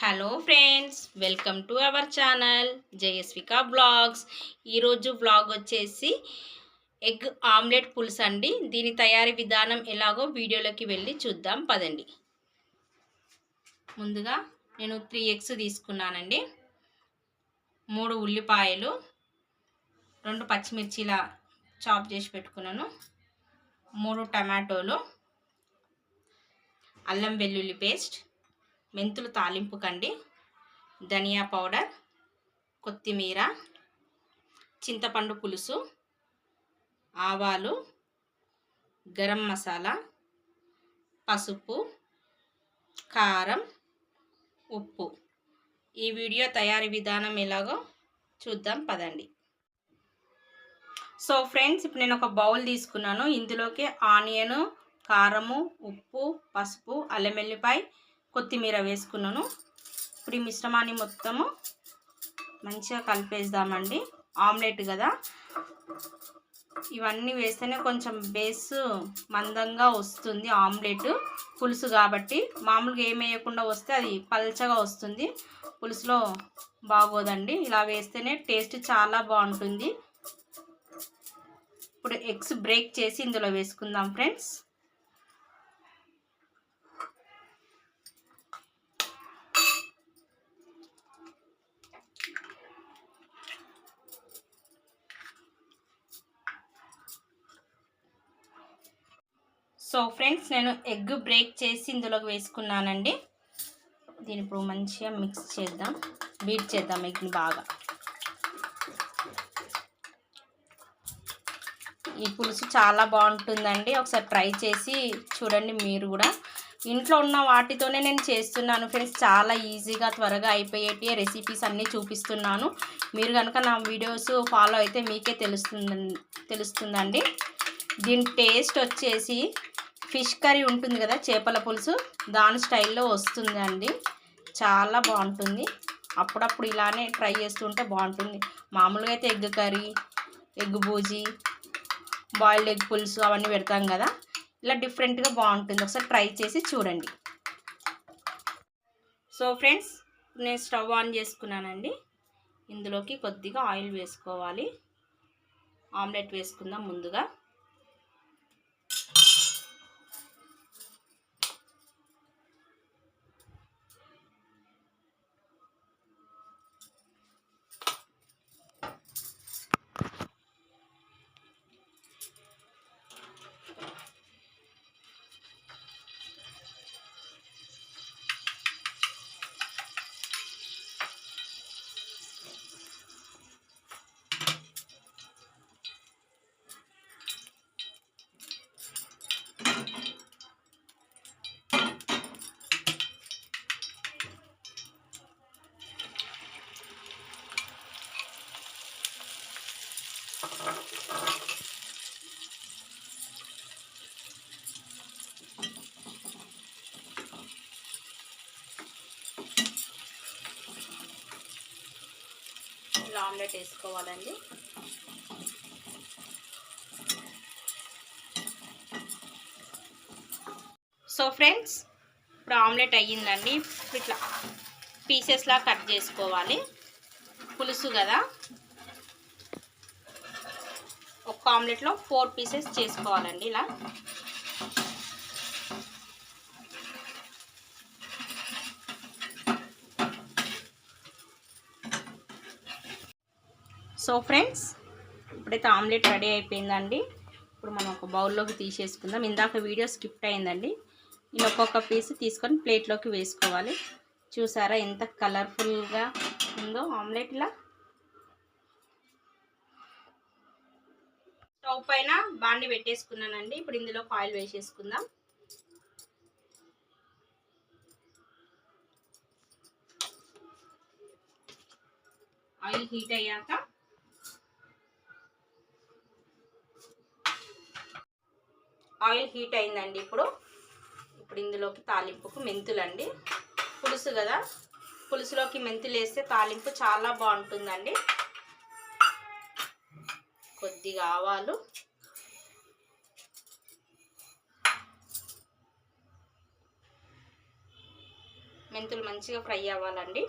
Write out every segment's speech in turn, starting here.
Hello friends welcome to our channel Jayaswika vlogs ఈరోజు blog వచ్చేసి egg omelette పులుసు అండి. దీని తయారీ విధానం ఎలాగో వీడియోలోకి వెళ్ళి చూద్దాం. పదండి. ముందుగా నేను త్రీ ఎగ్స్ తీసుకున్నానండి. మూడు ఉల్లిపాయలు రెండు పచ్చిమిర్చిలా చాప్ చేసి పెట్టుకున్నాను. మూడు టమాటోలు అల్లం వెల్లుల్లి పేస్ట్ మెంతులు తాలింపు కండి ధనియా పౌడర్ కొత్తిమీర చింతపండు పులుసు ఆవాలు గరం మసాలా పసుపు కారం ఉప్పు. ఈ వీడియో తయారీ విధానం ఎలాగో చూద్దాం పదండి. సో ఫ్రెండ్స్ ఇప్పుడు నేను ఒక బౌల్ తీసుకున్నాను. ఇందులోకి ఆనియను కారము ఉప్పు పసుపు అల్లం కొత్తిమీర వేసుకున్నాను. ఇప్పుడు ఈ మిశ్రమాన్ని మొత్తము మంచిగా కలిపేద్దామండి. ఆమ్లెట్ కదా. ఇవన్నీ వేస్తేనే కొంచెం బేస్ మందంగా వస్తుంది ఆమ్లెట్. పులుసు కాబట్టి మామూలుగా ఏం వేయకుండా వస్తే అది పల్చగా వస్తుంది. పులుసులో బాగోదండి. ఇలా వేస్తేనే టేస్ట్ చాలా బాగుంటుంది. ఇప్పుడు ఎగ్స్ బ్రేక్ చేసి ఇందులో వేసుకుందాం ఫ్రెండ్స్. సో ఫ్రెండ్స్ నేను ఎగ్ బ్రేక్ చేసి ఇందులోకి వేసుకున్నానండి. దీని ఇప్పుడు మంచిగా మిక్స్ చేద్దాం. బీట్ చేద్దాం ఎగ్ని బాగా. ఈ పులుసు చాలా బాగుంటుందండి. ఒకసారి ట్రై చేసి చూడండి మీరు కూడా. ఇంట్లో ఉన్న వాటితోనే నేను చేస్తున్నాను ఫ్రెండ్స్. చాలా ఈజీగా త్వరగా అయిపోయేటి రెసిపీస్ అన్నీ చూపిస్తున్నాను. మీరు కనుక నా వీడియోస్ ఫాలో అయితే మీకే తెలుస్తుంది తెలుస్తుందండి. దీని టేస్ట్ వచ్చేసి ఫిష్ కర్రీ ఉంటుంది కదా చేపల పులుసు. దాని స్టైల్లో వస్తుందండి. చాలా బాగుంటుంది. అప్పుడప్పుడు ఇలానే ట్రై చేస్తుంటే బాగుంటుంది. మామూలుగా అయితే egg curry egg bhurji boiled egg పులుసు అవన్నీ పెడతాం కదా. ఇలా డిఫరెంట్గా బాగుంటుంది. ఒకసారి ట్రై చేసి చూడండి. సో ఫ్రెండ్స్ నేను స్టవ్ ఆన్ చేసుకున్నానండి. ఇందులోకి కొద్దిగా ఆయిల్ వేసుకోవాలి. ఆమ్లెట్ వేసుకుందాం ముందుగా. ఇలా ఆమ్లెట్ వేసుకోవాలండి. సో ఫ్రెండ్స్ ఇప్పుడు ఆమ్లెట్ అయ్యిందండి. ఇట్లా పీసెస్లా కట్ చేసుకోవాలి. పులుసు కదా. ఒక ఆమ్లెట్లో ఫోర్ పీసెస్ చేసుకోవాలండి ఇలా. సో ఫ్రెండ్స్ ఇప్పుడైతే ఆమ్లెట్ రెడీ అయిపోయిందండి. ఇప్పుడు మనం ఒక బౌల్లోకి తీసేసుకుందాం. ఇందాక వీడియో స్కిప్ట్ అయిందండి. నేను ఒక్కొక్క పీస్ తీసుకొని ప్లేట్లోకి వేసుకోవాలి. చూసారా ఎంత కలర్ఫుల్గా ఉందో ఆమ్లెట్ ఇలా. స్టవ్ పైన బాండి పెట్టేసుకున్నానండి. ఇప్పుడు ఇందులో ఆయిల్ వేసేసుకుందాం. ఆయిల్ హీట్ అయ్యాక ఆయిల్ హీట్ అయిందండి ఇప్పుడు. ఇప్పుడు ఇందులోకి తాలింపుకు మెంతులండి. పులుసు కదా? పులుసులోకి మెంతులు వేస్తే తాలింపు చాలా బాగుంటుందండి. కొద్దిగా ఆవాలు. మెంతులు మంచిగా ఫ్రై అవ్వాలండి.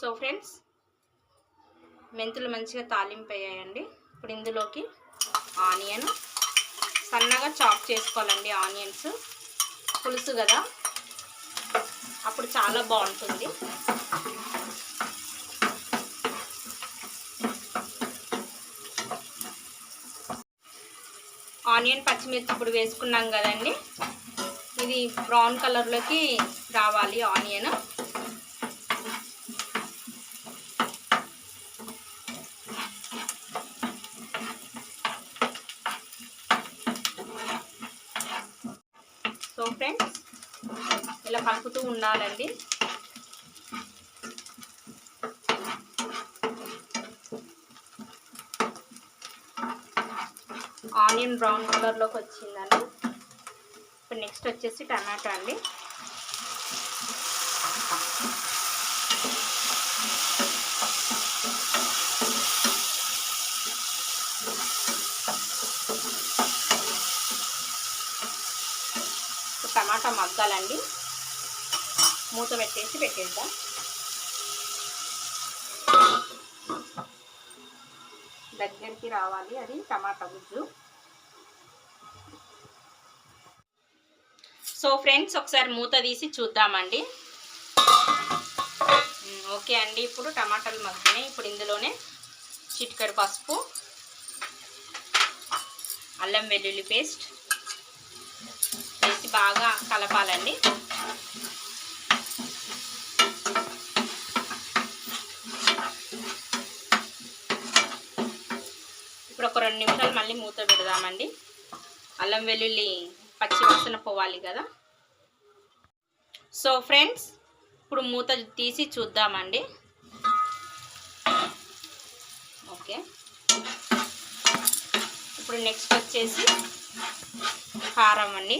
సో ఫ్రెండ్స్ మెంతులు మంచిగా తాలింపు అయ్యాయండి ఇప్పుడు ఇందులోకి ఆనియన్. సన్నగా చాప్ చేసుకోవాలండి ఆనియన్స్. పులుసు కదా? అప్పుడు చాలా బాగుంటుంది. ఆనియన్ పచ్చిమిర్చి ఇప్పుడు వేసుకున్నాం కదండి. ఇది బ్రౌన్ కలర్లోకి రావాలి ఆనియన్. ఫ్రెండ్స్ ఇలా కలుపుతూ ఉండాలండి. ఆనియన్ బ్రౌన్ కలర్లోకి వచ్చిందండి. ఇప్పుడు నెక్స్ట్ వచ్చేసి టమాటా అండి ఇప్పుడు టమాటా మగ్గాలండి. మూత పెట్టేసి పెట్టేద్దాం. దగ్గరికి రావాలి అది టమాటా గుజ్జు సో ఫ్రెండ్స్ ఒకసారి మూత తీసి చూద్దామండి. ఓకే అండి. ఇప్పుడు టమాటాలు మగ్గినాయి. ఇప్పుడు ఇందులోనే చిటికడు పసుపు అల్లం వెల్లుల్లి పేస్ట్ వేసి బాగా కలపాలండి. ఇప్పుడు ఒక రెండు నిమిషాలు మళ్ళీ మూత పెడదామండి. అల్లం వెల్లుల్లి పచ్చి వాసన పోవాలి కదా. సో ఫ్రెండ్స్ ఇప్పుడు మూత తీసి చూద్దామండి. ఓకే. ఇప్పుడు నెక్స్ట్ వచ్చేసి కారం అండి.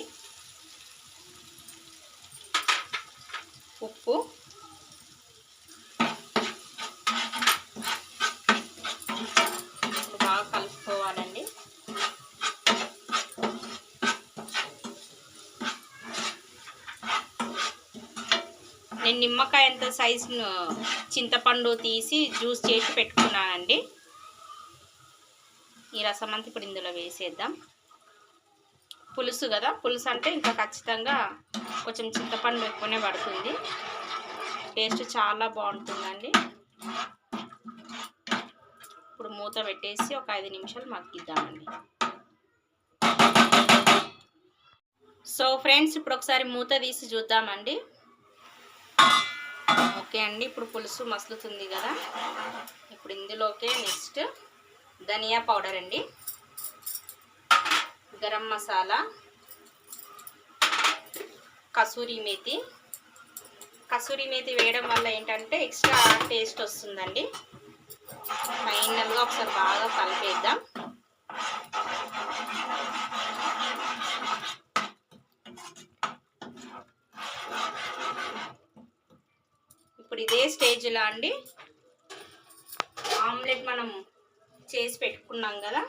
ఉప్పు. బాగా కలుపుకోవాలండి. నేను నిమ్మకాయ ఎంత సైజు చింతపండు తీసి జ్యూస్ చేసి పెట్టుకున్నానండి. ఈ రసం అంతా ఇప్పుడు ఇందులో వేసేద్దాం. పులుసు కదా పులుసు అంటే ఇంకా ఖచ్చితంగా కొంచెం చింతపండు ఎక్కువనే పడుతుంది. టేస్ట్ చాలా బాగుంటుందండి. ఇప్పుడు మూత పెట్టేసి ఒక ఐదు నిమిషాలు మగ్గిద్దామండి. సో ఫ్రెండ్స్ ఇప్పుడు ఒకసారి మూత తీసి చూద్దామండి. ఓకే అండి ఇప్పుడు పులుసు మసులుతుంది కదా. ఇప్పుడు ఇందులోకే నెక్స్ట్ ధనియా పౌడర్ అండి. గరం మసాలా. కసూరి మేతి. కసూరి మేతి వేయడం వల్ల ఏంటంటే ఎక్స్ట్రా టేస్ట్ వస్తుందండి. ఫైనల్గా ఒకసారి బాగా కలిపేద్దాం. ఇప్పుడు ఇదే స్టేజ్లో అండి. ఆమ్లెట్ మనం చేసి పెట్టుకున్నాం కదా.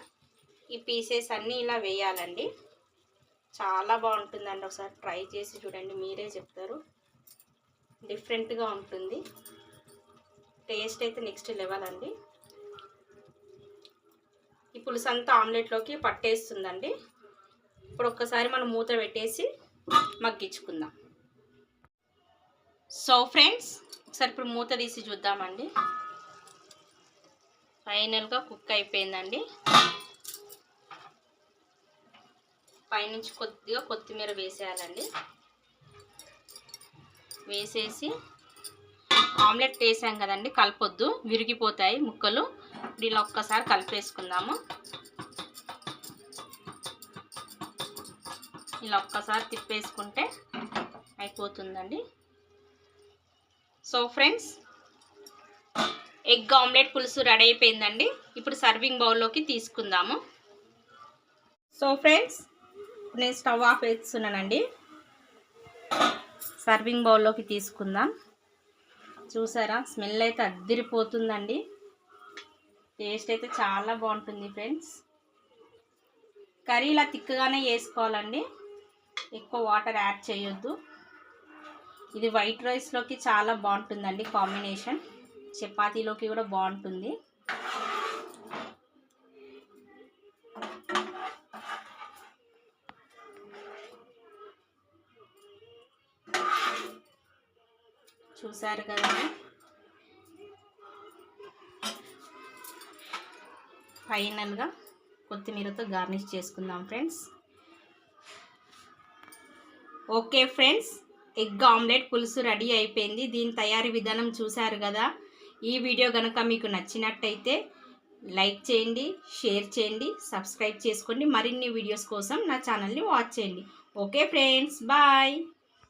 ఈ పీసెస్ అన్నీ ఇలా వేయాలండి. చాలా బాగుంటుందండి ఒకసారి ట్రై చేసి చూడండి మీరే చెప్తారు. డిఫరెంట్గా ఉంటుంది. టేస్ట్ అయితే నెక్స్ట్ లెవెల్ అండి. ఈ పులుసు అంతా ఆమ్లెట్లోకి పట్టేస్తుందండి. ఇప్పుడు ఒక్కసారి మనం మూత పెట్టేసి మగ్గించుకుందాం. సో ఫ్రెండ్స్ ఒకసారి ఇప్పుడు మూత తీసి చూద్దామండి. ఫైనల్గా కుక్ అయిపోయిందండి. పైనుంచి కొద్దిగా కొత్తిమీర వేసేయాలండి. వేసేసి ఆమ్లెట్ వేసాం కదండి కలపొద్దు విరిగిపోతాయి ముక్కలు. ఇలా ఒక్కసారి కలిపేసుకుందాము. ఇలా ఒక్కసారి తిప్పేసుకుంటే అయిపోతుందండి. సో ఫ్రెండ్స్ ఎగ్ ఆమ్లెట్ పులుసు రెడీ అయిపోయిందండి. ఇప్పుడు సర్వింగ్ బౌల్లోకి తీసుకుందాము. సో ఫ్రెండ్స్ నేను స్టవ్ ఆఫ్ వేస్తున్నానండి సర్వింగ్ బౌల్లోకి తీసుకుందాం. చూసారా? స్మెల్ అయితే అద్దిరిపోతుందండి. టేస్ట్ అయితే చాలా బాగుంటుంది ఫ్రెండ్స్. కర్రీ ఇలా తిక్కగానే వేసుకోవాలండి ఎక్కువ వాటర్ యాడ్ చేయొద్దు. ఇది వైట్ రైస్లోకి చాలా బాగుంటుందండి కాంబినేషన్. చపాతీలోకి కూడా బాగుంటుంది. చూసారు కదా ఫైనల్గా కొత్తిమీరతో గార్నిష్ చేసుకుందాం friends. Okay friends egg omelette పులుసు రెడీ అయిపోయింది. దీని తయారీ విధానం చూశారు కదా. ఈ వీడియో కనుక మీకు నచ్చినట్టయితే లైక్ చేయండి షేర్ చేయండి సబ్స్క్రైబ్ చేసుకోండి. మరిన్ని వీడియోస్ కోసం నా ఛానల్ని వాచ్ చేయండి. Okay friends bye.